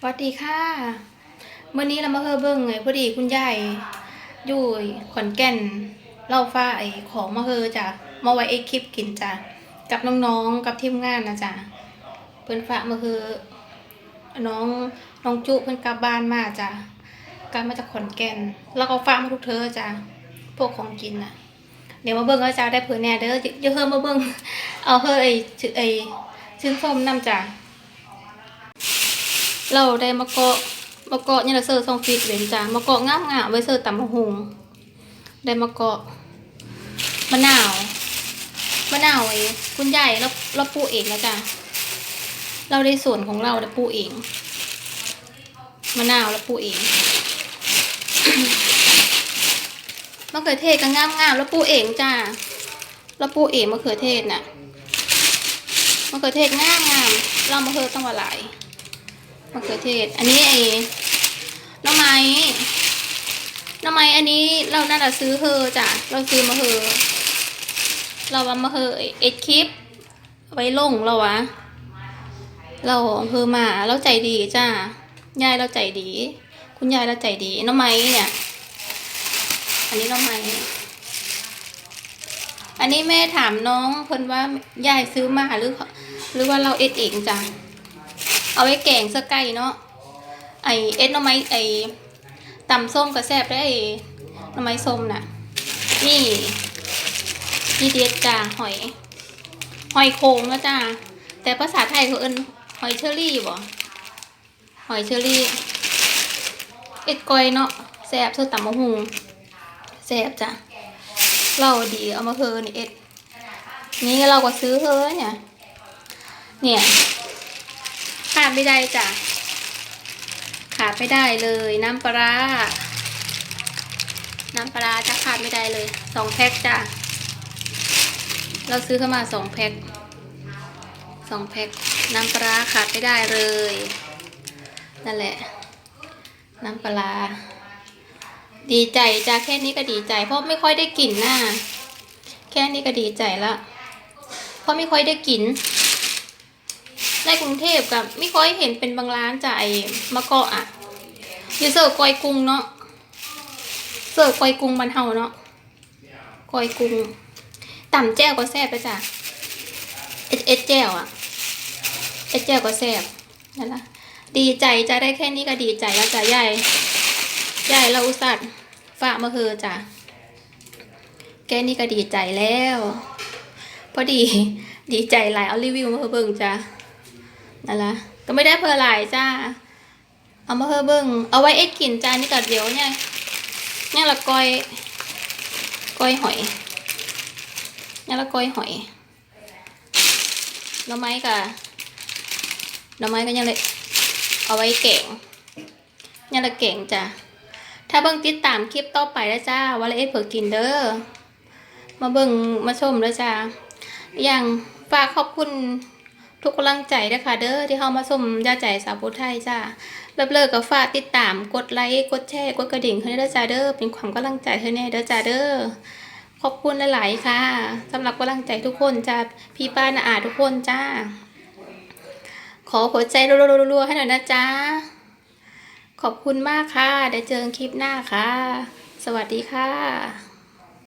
สวัสดีค่ะเมื่อนี้เรามาเฮอเบิ้งไงพอดีคุณยายอยู่ขอนแก่นเล่าฟ้าไอของมาเฮอจ้ะมาไว้ไอคลิปกินจ้ะกับน้องๆกับทีมงานนะจ้ะเพิ่นฝากมาเฮอน้องน้องจุเพิ่นกลับบ้านมาจ้ะกลับมาจากขอนแก่น แล้วก็ฝากมาทุกเธอจ้ะพวกของกินน่ะ เดี๋ยวมาเบิ้งว่าจ้าได้เผื่อแน่เด้อเดี๋ยวเฮอมาเบิ้งเอาเฮอไอชื่อไอชื่นส้มนำจ้ะ เราได้มะกอกมะกอกเนี่ยเราเสิร์ฟซองฟิตเลยจ้ะมะกอกงามงามๆไว้เสิร์ฟตำมะฮุงได้มะกอกมะนาวมะนาวไอ้คุณใหญ่เราเราปลูกเองแล้วจ้ะเราได้ส่วนของเราได้ปลูกเองมะนาวเราปลูกเองมะเขือเทศก็งามงามๆแล้วปลูกเองจ้ะเราปลูกเองมะเขือเทศน่ะมะเขือเทศงามงามๆเรามะเขือต้องว่าหลาย มะเขือเทศ อันนี้ไอ้น้ำไม้น้ำไม้อันนี้เราน่าจะซื้อเฮอจ้ะ เราซื้อมาเฮอเราเอามาเฮอเอ็ดคลิปไว้ลงเราวะ เราเฮอมาเราใจดีจ้ายายเราใจดี คุณยายเราใจดี น้ำไม้เนี่ย อันนี้น้ำไม้อันนี้แม่ถามน้องเพิ่นว่ายายซื้อมาหรือหรือว่าเราเอ็ดเองจ้ะ เอาไว้แกงสะไก่เนาะไอเอ็ดน่อไม้ไอตำส้มก็แซบได้ไอ้หน่อไม้ส้มน่ะ นี่นี่เด็ดจ้าหอย หอยโขงนะจ้าแต่ภาษาไทยเขาเอิ้นหอยเชอรี่บ่หอยเชอรี่ เอ็ดกอยเนาะแซบสุดตำมะฮุงแซบจ้ะเราดีเอามาเฮอนี่เอ็ดนี่เราก็ซื้อเฮอเนี่ย เนี่ย ขาดไม่ได้จ้ะ ขาดไม่ได้เลยน้ำปลาร้าน้ำปลาจะขาดไม่ได้เลยสองแพ็คจ้ะ เราซื้อเข้ามาสองแพ็คสองแพ็คน้ำปลาร้าขาดไม่ได้เลย นั่นแหละ น้ำปลาร้าดีใจจ้ะแค่นี้ก็ดีใจ เพราะไม่ค่อยได้กลิ่นหน้า แค่นี้ก็ดีใจละเพราะไม่ค่อยได้กลิ่น ในกรุงเทพกับไม่ค่อยเห็นเป็นบางร้านจ่ายมะกอกอะอยู่เสิร์ฟกอยกุ้งเนาะเสิร์ฟกอยกุ้งบันเฮาเนาะกอยกุ้งต่ำแจ่วก็แซ่บไปจ้ะเอ็ดเอ็ดแจ่วอะเอ็ดแจ่วก็แซ่บนั่นละดีใจจะได้แค่นี้ก็ดีใจแล้วจ้ะยายยายเราอุตส่าห์ฝากมาเฮอจ้ะแค่นี้ก็ดีใจแล้ว พอดีดีใจหลายเอารีวิวมาเฮอเบิ่งจ้ะ นั่นละก็ไม่ได้เพอหลายจ้า เอามาเฮอเบิ้งเอาไว้เอ็ดกินจานนี่กัดเดี๋ยวเนี่ยเนี่ยละก้อยก้อยหอยเนี่ยละก้อยหอยหน่อไม้กับหน่อไม้ก็ยังเลยเอาไว้แกงเนี่ยละแกงจ้ะถ้าเบิ้งติดตามคลิปต่อไปแล้วจ้าว่าละเอ็ดเผื่อกินเด้อมาเบิ้งมาชมแล้วจ้าอย่างฝากขอบคุณ ทุกกำลังใจนะคะเด้อที่เข้ามาชมยาใจสาวพุทธไทยจ้าแบบเลิกกับฝากติดตามกดไลค์กดแชร์กดกระดิ่งให้เด้อจ้าเด้อเป็นความกำลังใจให้แน่เด้อจ้าเด้อขอบคุณหลาย ๆ ค่ะสำหรับกำลังใจทุกคนจ้าพี่ป้านาอาทุกคนจ้า ขอหัวใจรัวๆๆให้หน่อยนะจ้าขอบคุณมากค่ะเดี๋ยวเจอคลิปหน้าค่ะ สวัสดีค่ะ